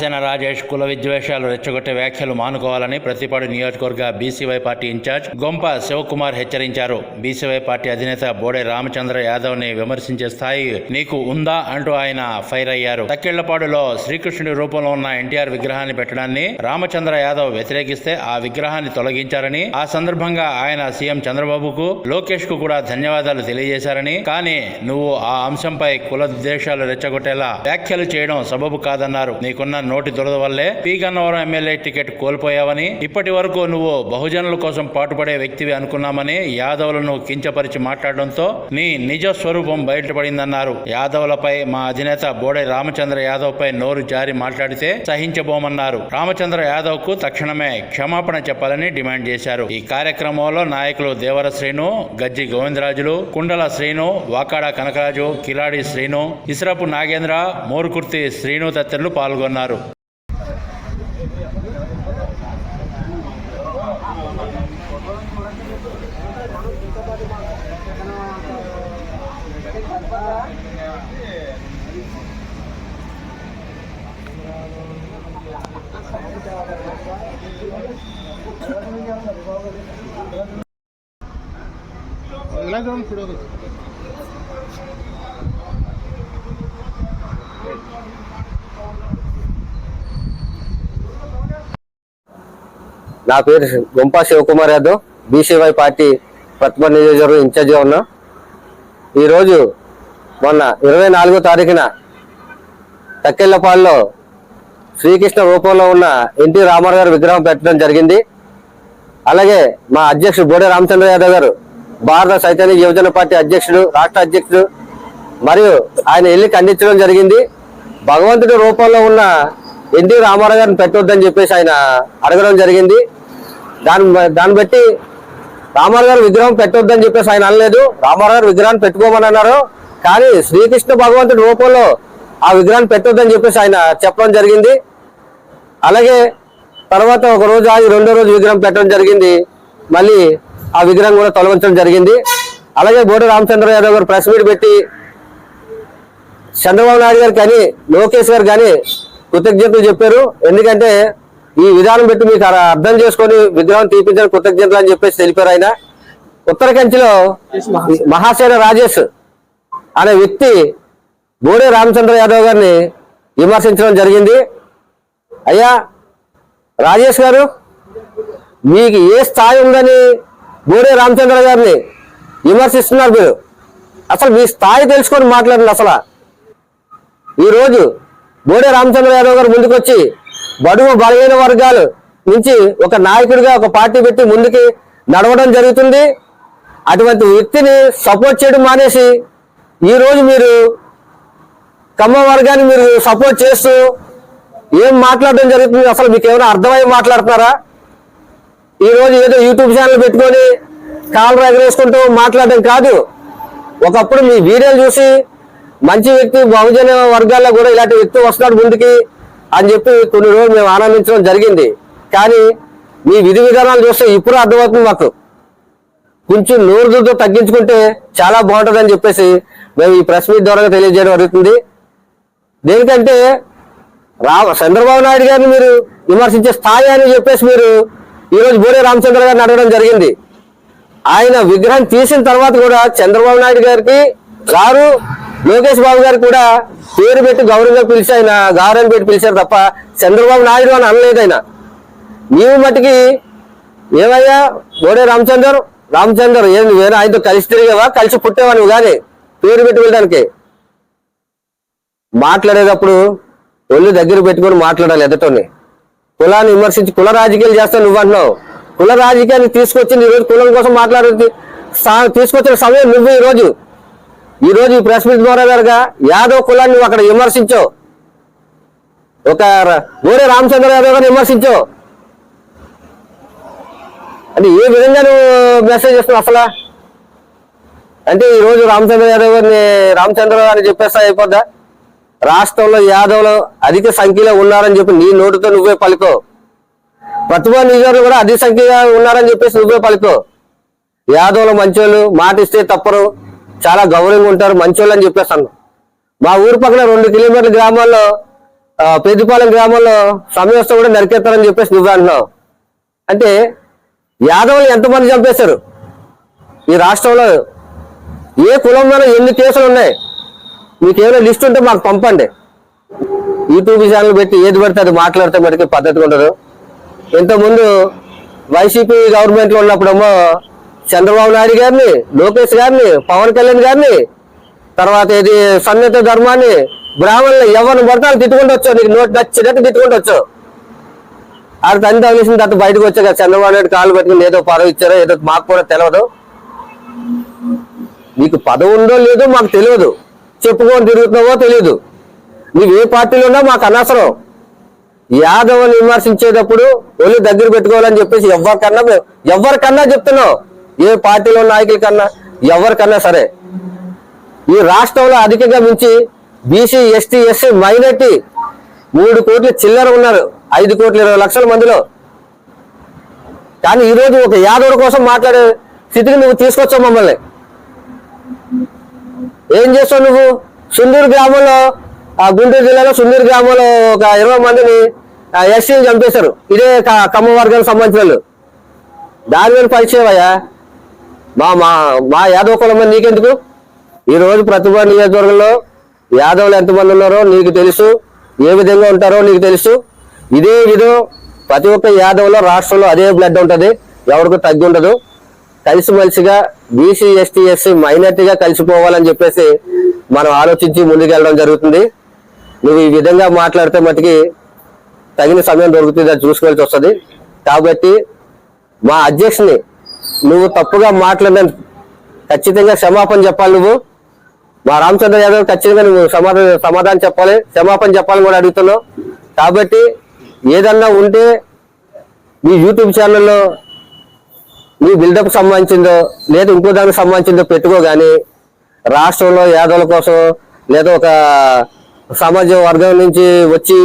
మహాసేన రాజేష్ కుల విద్వేషాలు రెచ్చగొట్టే వ్యాఖ్యలు మానుకోవాలని ప్రతిపాడు నియోజకవర్గ BCY party in charge Gompa Shivakumar హెచ్చరించారు. బీసీవై పార్టీ అధినేత బోడే రామచంద్ర యాదవ్ని విమర్శించే స్థాయి నీకు ఉందా అంటూ ఆయన ఫైర్ అయ్యారు. తక్కిళ్ళపాడులో శ్రీకృష్ణుడి రూపంలో ఉన్న ఎన్టీఆర్ విగ్రహాన్ని పెట్టడాన్ని రామచంద్ర యాదవ్ వ్యతిరేకిస్తే ఆ విగ్రహాన్ని తొలగించారని ఆ సందర్భంగా ఆయన సీఎం చంద్రబాబుకు లోకేష్కు కూడా ధన్యవాదాలు తెలియజేశారని కానీ నువ్వు ఆ అంశంపై కుల ద్వేషాలు రెచ్చగొట్టేలా వ్యాఖ్యలు చేయడం సబబు కాదన్నారు. నీకున్న నోటి దురద వల్లే పి గన్నవరం ఎమ్మెల్యే టికెట్ కోల్పోయావని ఇప్పటి వరకు నువ్వు బహుజనుల కోసం పాటుపడే వ్యక్తివి అనుకున్నామని యాదవులను కించపరిచి మాట్లాడడంతో నీ నిజ స్వరూపం బయటపడిందన్నారు. యాదవులపై మా అధినేత బోడే రామచంద్ర యాదవ్ పై నోరు జారి మాట్లాడితే సహించబోమన్నారు. రామచంద్ర యాదవ్కు తక్షణమే క్షమాపణ చెప్పాలని డిమాండ్ చేశారు. ఈ కార్యక్రమంలో నాయకులు దేవర శ్రీను గజ్జి గోవిందరాజులు కుండల శ్రీను వాకాడ కనకరాజు కిలాడి శ్రీను ఇస్రపు నాగేంద్ర మోరుకుర్తి శ్రీను తదితరులు పాల్గొన్నారు. ఎలా చూడండి చూడదు నా పేరు గుంపా శివకుమార్ యాదవ్ బీసీవై పార్టీ ప్రతిభ నియోజకవర్గం ఇన్ఛార్జిగా ఉన్నా. ఈరోజు మొన్న ఇరవై నాలుగో తారీఖున తక్కెళ్ళపాడులో శ్రీకృష్ణ రూపంలో ఉన్న ఎన్టీ రామారావు గారి విగ్రహం పెట్టడం జరిగింది. అలాగే మా అధ్యక్షుడు బోడే రామచంద్ర యాదవ్ గారు భారత చైతన్య యువజన పార్టీ అధ్యక్షుడు రాష్ట్ర అధ్యక్షుడు మరియు ఆయన వెళ్ళి ఖండించడం జరిగింది. భగవంతుడి రూపంలో ఉన్న ఎన్టీ రామారావు గారిని పెట్టొద్దని చెప్పేసి ఆయన అడగడం జరిగింది. దాని దాన్ని బట్టి రామారావు గారు విగ్రహం పెట్టొద్దని చెప్పేసి ఆయన అనలేదు. రామారావు గారు విగ్రహాన్ని పెట్టుకోమని అన్నారు. కానీ శ్రీకృష్ణ భగవంతుడి రూపంలో ఆ విగ్రహాన్ని పెట్టొద్దని చెప్పేసి ఆయన చెప్పడం జరిగింది. అలాగే తర్వాత ఒక రోజు ఆగి రెండో రోజు విగ్రహం పెట్టడం జరిగింది. మళ్ళీ ఆ విగ్రహం కూడా తొలగించడం జరిగింది. అలాగే బోడి రామచంద్ర యాదవ్ గారు ప్రెస్ మీట్ పెట్టి చంద్రబాబు నాయుడు గారు కానీ లోకేష్ గారు కానీ కృతజ్ఞతలు చెప్పారు. ఎందుకంటే ఈ విధానం పెట్టి మీకు అర్థం చేసుకొని విగ్రహం తీపించడం కృతజ్ఞతలు అని చెప్పేసి తెలిపారు ఆయన. ఉత్తర కంచిలో మహాసేన రాజేష్ అనే వ్యక్తి బోడే రామచంద్ర యాదవ్ గారిని విమర్శించడం జరిగింది. అయ్యా రాజేష్ గారు మీకు ఏ స్థాయి ఉందని గోడే రామచంద్ర గారిని విమర్శిస్తున్నారు మీరు. అసలు మీ స్థాయి తెలుసుకొని మాట్లాడండి అసలు. ఈరోజు బోడే రామచంద్ర యాదవ్ గారు ముందుకొచ్చి బడుగు బలహీన వర్గాలు నుంచి ఒక నాయకుడిగా ఒక పార్టీ పెట్టి ముందుకి నడవడం జరుగుతుంది. అటువంటి వ్యక్తిని సపోర్ట్ చేయడం మానేసి ఈరోజు మీరు కమ్మ వర్గాన్ని మీరు సపోర్ట్ చేస్తూ ఏం మాట్లాడడం జరుగుతుంది? అసలు మీకు ఏమైనా అర్థమై మాట్లాడుతున్నారా? ఈ రోజు ఏదో యూట్యూబ్ ఛానల్ పెట్టుకొని కాలర్ ఎగరేసుకుంటూ మాట్లాడడం కాదు. ఒకప్పుడు మీ వీడియోలు చూసి మంచి వ్యక్తి బహుజన వర్గాల్లో కూడా ఇలాంటి వ్యక్తి వస్తున్నాడు ముందుకి అని చెప్పి కొన్ని రోజులు మేము ఆనందించడం జరిగింది. కానీ మీ విధి విధానాలు చూస్తే ఇప్పుడు అర్థమవుతుంది మాకు. కొంచెం నోరుతో తగ్గించుకుంటే చాలా బాగుంటుందని చెప్పేసి మేము ఈ ప్రెస్ మీట్ ద్వారా తెలియజేయడం జరుగుతుంది. దేనికంటే రా చంద్రబాబు నాయుడు గారిని మీరు విమర్శించే స్థాయి అని చెప్పేసి మీరు ఈరోజు బోడే రామచంద్ర గారిని అడగడం జరిగింది. ఆయన విగ్రహం తీసిన తర్వాత కూడా చంద్రబాబు నాయుడు గారికి గారు లోకేష్ బాబు గారు కూడా పేరు పెట్టి గౌరవంగా పిలిచి ఆయన గౌరవం పెట్టి పిలిచారు తప్ప చంద్రబాబు నాయుడు అని అనలేదు ఆయన. నీవు మటుకి ఏమయ్యా? బోడే రామచందర్ రామచందర్ ఏం వేరే ఆయనతో కలిసి తిరిగావా? కలిసి పుట్టేవా నువ్వు కానీ పేరు పెట్టి వెళ్ళడానికి. మాట్లాడేటప్పుడు ఒళ్ళు దగ్గర పెట్టుకొని మాట్లాడాలి ఎదటోని. కులాన్ని విమర్శించి కుల రాజకీయాలు చేస్తావు నువ్వు అంటున్నావు. కుల రాజకీయాన్ని తీసుకొచ్చి ఈ రోజు కులం కోసం మాట్లాడేది సా- తీసుకొచ్చిన సమయం నువ్వు ఈ రోజు ఈ ఈ ప్రెస్ మీట్ ద్వారా కనుక యాదవ్ కులాన్ని నువ్వు అక్కడ విమర్శించావు ఒక గోరే రామచంద్ర యాదవ్ గారిని విమర్శించావు అంటే ఏ విధంగా నువ్వు మెసేజ్ చేస్తున్నావు అసలు? అంటే ఈరోజు రామచంద్ర యాదవ్ గారిని రామచంద్ర అని చెప్పేస్తా అయిపోద్దా? రాష్ట్రంలో యాదవ్లు అధిక సంఖ్యలో ఉన్నారని చెప్పి నీ నోటితో నువ్వే పలుకో. ప్రతిభా నియోజకవర్గం కూడా అధిక సంఖ్యగా ఉన్నారని చెప్పేసి నువ్వే పలుకో. యాదవ్లు మంచోళ్ళు మాట ఇస్తే తప్పరు చాలా గౌరవంగా ఉంటారు మంచోళ్ళు అని చెప్పేస్తాను మా ఊరు పక్కన రెండు కిలోమీటర్ల గ్రామాల్లో పెద్దపాలెం గ్రామంలో సమయస్థ కూడా నరికేస్తారని చెప్పేసి నువ్వే అంటున్నావు అంటే యాదవులు ఎంతమంది చంపేశారు? ఈ రాష్ట్రంలో ఏ కులంలో ఎన్ని కేసులు ఉన్నాయి? మీకు ఏమైనా లిస్ట్ ఉంటే మాకు పంపండి. యూట్యూబ్ ఛానల్ పెట్టి ఏది పడితే అది మాట్లాడితే మటుకు పద్ధతి ఉండదు ఇంతకుముందు వైసీపీ గవర్నమెంట్లో ఉన్నప్పుడేమో చంద్రబాబు నాయుడు గారిని లోకేష్ గారిని పవన్ కళ్యాణ్ గారిని తర్వాత ఇది సన్నిహిత ధర్మాన్ని బ్రాహ్మణులు ఎవరిని పడితే అది తిట్టుకుంటూ వచ్చావు. నీకు నోటి నచ్చినట్టు తిట్టుకుంటూ వచ్చావు. ఆడ తగిలిసిన తర్వాత బయటకు వచ్చాక చంద్రబాబు నాయుడు కాళ్ళు పెట్టుకుని ఏదో పదవి ఇచ్చారో ఏదో మాకు కూడా తెలియదు నీకు పదవి ఉందో లేదో మాకు తెలియదు చెప్పుకొని తిరుగుతున్నావో తెలియదు నువ్వు ఏ పార్టీలో ఉన్నా మాకు అనవసరం. యాదవ్ని విమర్శించేటప్పుడు ఒళ్ళు దగ్గర పెట్టుకోవాలని చెప్పేసి ఎవరికన్నా ఎవరికన్నా చెప్తున్నావు. ఏ పార్టీలో నాయకుల కన్నా ఎవరికన్నా సరే. ఈ రాష్ట్రంలో అధికంగా మించి బీసీ ఎస్టీ ఎస్సీ మైనార్టీ మూడు కోట్ల చిల్లర ఉన్నారు. ఐదు కోట్ల ఇరవై లక్షల మందిలో. కానీ ఈరోజు ఒక యాదవుడి కోసం మాట్లాడే స్థితికి నువ్వు తీసుకొచ్చావు మమ్మల్ని. ఏం చేస్తావు నువ్వు? సుందూరు గ్రామంలో ఆ గుంటూరు జిల్లాలో సుందూరు గ్రామంలో ఒక ఇరవై మందిని ఎస్సీని చంపేశారు. ఇదే కమ్మ వర్గానికి సంబంధించిన వాళ్ళు దాని మీద పరిచయమయ్యా మా మా మా యాదవ కులం నీకెందుకు? ఈరోజు రోజు ప్రతిభ నియోజకవర్గంలో యాదవులు ఎంతమంది ఉన్నారో నీకు తెలుసు. ఏ విధంగా ఉంటారో నీకు తెలుసు. ఇదే విధం ప్రతి ఒక్క యాదవ్లో రాష్ట్రంలో అదే బ్లడ్ ఉంటుంది. ఎవరికి తగ్గి ఉండదు కలిసిమెలిసిగా బీసీ ఎస్టీ ఎస్సీ మైనార్టీగా కలిసిపోవాలని చెప్పేసి మనం ఆలోచించి ముందుకెళ్ళడం జరుగుతుంది. నువ్వు ఈ విధంగా మాట్లాడితే మటుకి తగిన సమయం దొరుకుతుంది అది చూసుకోవాల్సి వస్తుంది. కాబట్టి మా అధ్యక్షుని నువ్వు తప్పుగా మాట్లాడిన ఖచ్చితంగా క్షమాపణ చెప్పాలి నువ్వు. మా రామచంద్ర యాదవ్ ఖచ్చితంగా నువ్వు సమాధానం సమాధానం చెప్పాలి క్షమాపణ చెప్పాలని కూడా అడుగుతున్నావు. కాబట్టి ఏదన్నా ఉంటే మీ యూట్యూబ్ ఛానల్లో మీ బిల్డప్ సంబంధించిందో లేదా ఇంకో దానికి సంబంధించిందో పెట్టుకో కానీ రాష్ట్రంలో యాదవుల కోసం లేదా ఒక సమాజ వర్గం నుంచి వచ్చి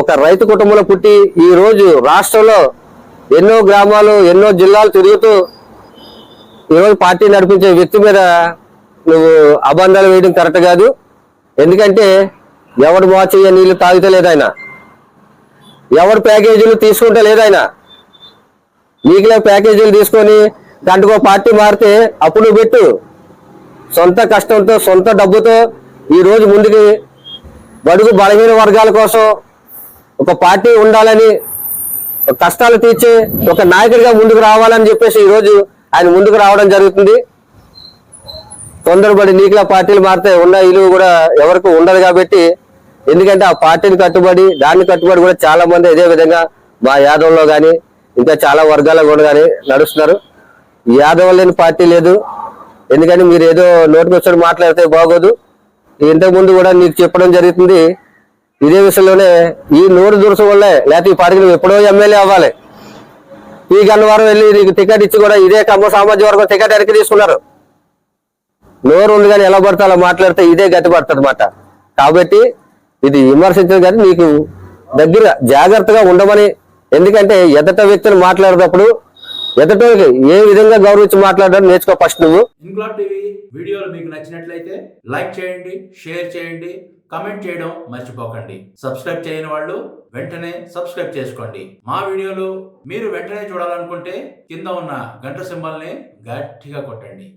ఒక రైతు కుటుంబంలో పుట్టి ఈ రోజు రాష్ట్రంలో ఎన్నో గ్రామాలు ఎన్నో జిల్లాలు తిరుగుతూ ఈరోజు పార్టీ నడిపించే వ్యక్తి మీద నువ్వు అబంధాలు వేయడం కరెక్ట్ కాదు. ఎందుకంటే ఎవడు మోచయ్య నీళ్ళు తాగితే లేదాయన ఎవడు ప్యాకేజీలు తీసుకుంటే లేదైనా ఆయన నీకులే ప్యాకేజీలు తీసుకొని దాంట్లో పార్టీ మారితే అప్పుడు పెట్టు. సొంత కష్టంతో సొంత డబ్బుతో ఈ రోజు ముందుకి బడుగు బలహీన వర్గాల కోసం ఒక పార్టీ ఉండాలని ఒక కష్టాలు తీర్చే ఒక నాయకుడిగా ముందుకు రావాలని చెప్పేసి ఈరోజు ఆయన ముందుకు రావడం జరుగుతుంది. తొందరపడి నీకులా పార్టీలు మారితే ఉన్న ఇల్లు కూడా ఎవరికి ఉండదు కాబట్టి ఎందుకంటే ఆ పార్టీని కట్టుబడి దాన్ని కట్టుబడి కూడా చాలా మంది ఇదే విధంగా మా యాదవ్లో కానీ ఇంకా చాలా వర్గాల కూడా నడుస్తున్నారు. యాదవ్ లేని పార్టీ లేదు. ఎందుకంటే మీరు ఏదో నోటికి వచ్చి మాట్లాడితే బాగోదు. ఇంతకుముందు కూడా నీకు చెప్పడం జరుగుతుంది. ఇదే విషయంలోనే ఈ నోరు దురుసు వల్లే లేకపోతే ఈ పార్టీకి నువ్వు ఎప్పుడో ఎమ్మెల్యే అవ్వాలి. ఈ గన్నవారం వెళ్ళి నీకు టికెట్ ఇచ్చి కూడా ఇదే కమ్మ సామాజిక వర్గం టికెట్ వెనక్కి తీసుకున్నారు. నోరు ఉంది కానీ ఎలా పడితే అలా మాట్లాడితే ఇదే గతి పడుతుంది కాబట్టి ఇది విమర్శించదు కానీ నీకు దగ్గర జాగ్రత్తగా ఉండమని ఎందుకంటే ఎదట వ్యక్తులు మాట్లాడేటప్పుడు ఎదట ఏ విధంగా గౌరవించి మాట్లాడడం నేర్చుకో ఫస్ట్ నువ్వు. ఇంక్లాబ్ టీవీ వీడియోలు మీకు నచ్చినట్లయితే లైక్ చేయండి షేర్ చేయండి కమెంట్ చేయడం మర్చిపోకండి. సబ్స్క్రైబ్ చేయని వాళ్ళు వెంటనే సబ్స్క్రైబ్ చేసుకోండి. మా వీడియోలు మీరు వెంటనే చూడాలనుకుంటే కింద ఉన్న గంట సింబల్ని గట్టిగా కొట్టండి.